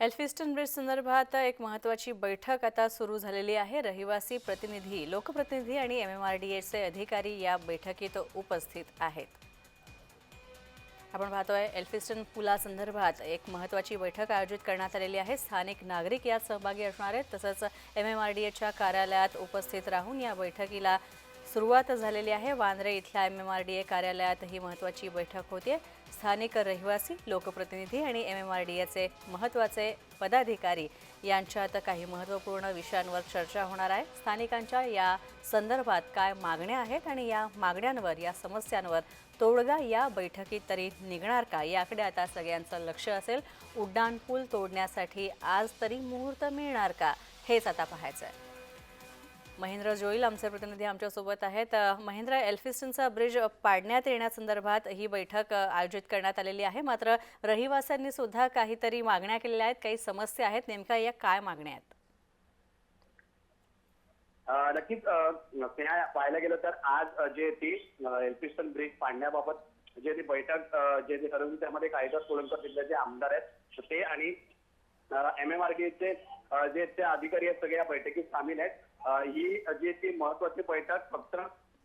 Elphinstone bridge संदर्भात एक महत्त्वाची बैठक आता सुरू झालेली आहे. रहिवासी प्रतिनिधी लोकप्रतिनिधी आणि एम एम आर डी एचे अधिकारी या बैठकीत उपस्थित आहेत. आपण पाहतोय एल्फिस्टन पुलासंदर्भात एक महत्त्वाची बैठक आयोजित करण्यात आलेली आहे. स्थानिक नागरिक यात सहभागी असणार आहेत. तसंच एम एम आर डी एच्या कार्यालयात उपस्थित राहून या बैठकीला सुरुवात झालेली आहे. वांद्रे इथल्या M M R D A कार्यालयात ही महत्त्वाची बैठक होते स्थानिक रहिवासी लोकप्रतिनिधी आणि एम एम आर डी एचे महत्त्वाचे पदाधिकारी यांच्यात काही महत्त्वपूर्ण विषयांवर चर्चा होणार आहे. स्थानिकांच्या या संदर्भात काय मागण्या आहेत आणि या मागण्यांवर या समस्यांवर तोडगा या बैठकीत तरी निघणार का? याकडे आता सगळ्यांचं लक्ष असेल. उड्डाणपूल तोडण्यासाठी आज तरी मुहूर्त मिळणार का? हेच आता पाहायचं आहे महेंद्र जोईल आमचे प्रतिनिधी आमच्यासोबत आहेत. महेंद्र एल्फिस्टनचा ब्रिज पाडण्यात येण्यासंदर्भात ही बैठक आयोजित करण्यात आलेली आहे. मात्र रहिवाशांनी सुद्धा काहीतरी मागण्या केलेल्या आहेत. काही समस्या आहेत. नेमक्या या काय मागण्या आहेत? नक्कीच पाहायला गेलं तर आज जे ती एल्फिस्टन ब्रिज पाडण्याबाबत जे ती बैठक जे ती ठरवली त्यामध्ये कायदा सोळंकर जिल्ह्याचे आमदार आहेत ते आणि एम एम आर चे जे ते अधिकारी आहेत सगळे या बैठकीत सामील आहेत. ही जे ते महत्वाची बैठक फक्त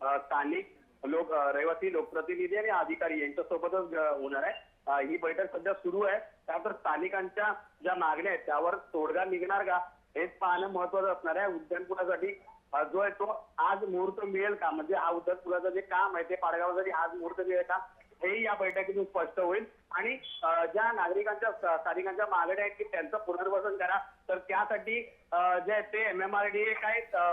स्थानिक लोक रहिवासी लोकप्रतिनिधी आणि अधिकारी यांच्यासोबतच होणार आहे. ही बैठक सध्या सुरू आहे. त्यानंतर स्थानिकांच्या ज्या मागण्या आहेत त्यावर तोडगा निघणार का हेच पाहणं महत्वाचं असणार आहे. उद्यानपुरासाठी जो आहे तो आज मुहूर्त मिळेल का? म्हणजे हा उद्यानपुराचं जे काम आहे ते पाडगावासाठी आज मुहूर्त मिळेल का? हे या बैठकीतून स्पष्ट होईल. आणि ज्या नागरिकांच्या स्थानिकांच्या मागण्या आहेत की त्यांचं पुनर्वसन करा तर त्यासाठी जे आहे ते एम एम आर डी काय अ,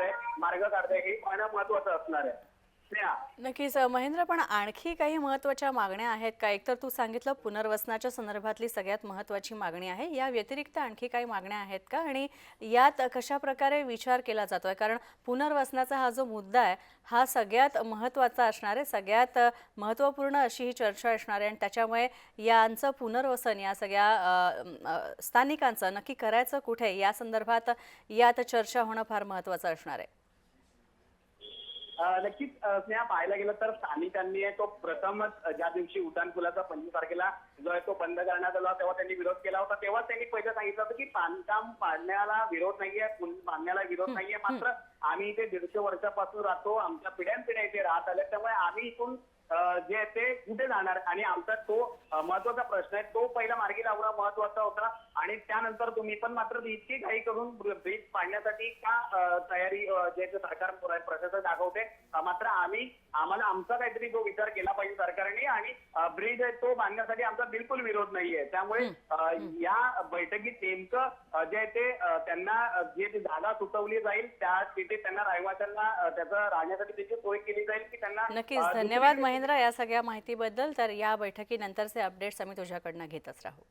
आहे मार्ग काढताय हे पाहणं महत्वाचं असणार आहे. नक्की नक्कीच महेंद्र पण आणखी काही महत्त्वाच्या मागण्या आहेत का? एकतर तू सांगितलं पुनर्वसनाच्या संदर्भातली सगळ्यात महत्त्वाची मागणी आहे. या व्यतिरिक्त आणखी काही मागण्या आहेत का? आणि यात कशा प्रकारे विचार केला जातोय? कारण पुनर्वसनाचा हा जो मुद्दा आहे हा सगळ्यात महत्त्वाचा असणार आहे सगळ्यात महत्त्वपूर्ण महत्त्वपूर्ण अशी ही चर्चा असणार आहे. आणि त्याच्यामुळे यांचं पुनर्वसन या सगळ्या स्थानिकांचं नक्की करायचं कुठे? या संदर्भात यात चर्चा होणं फार महत्त्वाचं असणार आहे. नक्कीच स्नेहा पाहायला गेलं तर स्थानिकांनी तो प्रथमच ज्या दिवशी उड्डाणपुलाचा पंचवीस तारखेला जो आहे तो बंद करण्यात आला तेव्हा त्यांनी विरोध केला होता. तेव्हा त्यांनी पहिलं सांगितलं होतं की बांधकाम पाडण्याला विरोध नाहीये पूल बांधण्याला विरोध नाहीये. मात्र आम्ही इथे दीडशे वर्षापासून राहतो आमच्या पिढ्यानपिढ्या इथे राहत आल्या त्यामुळे आम्ही इथून जे आहे ते कुठे जाणार? आणि आमचा तो महत्त्वाचा प्रश्न आहे. तो पहिला मार्गी लावणं महत्त्वाचा होता. आणि त्यानंतर तुम्ही पण मात्र इतकी घाई करून ब्रिज पाडण्यासाठी का तयारी जे सरकार प्रशासन दाखवते? मात्र आम्ही आम्हाला आमचा काहीतरी जो विचार केला पाहिजे सरकारने आणि ब्रिज तो बांधण्यासाठी आमचा बिलकुल विरोध नाहीये. त्यामुळे या बैठकीत नेमकं जे आहे ते त्यांना जे ती जागा सुचवली जाईल त्या तिथे त्यांना रहिवाशांना त्याचं राहण्यासाठी त्याची सोय केली जाईल की त्यांना नक्कीच. धन्यवाद महेंद्र या सगळ्या माहितीबद्दल. तर या बैठकीनंतरचे अपडेट्स आम्ही तुझ्याकडनं घेतच राहू.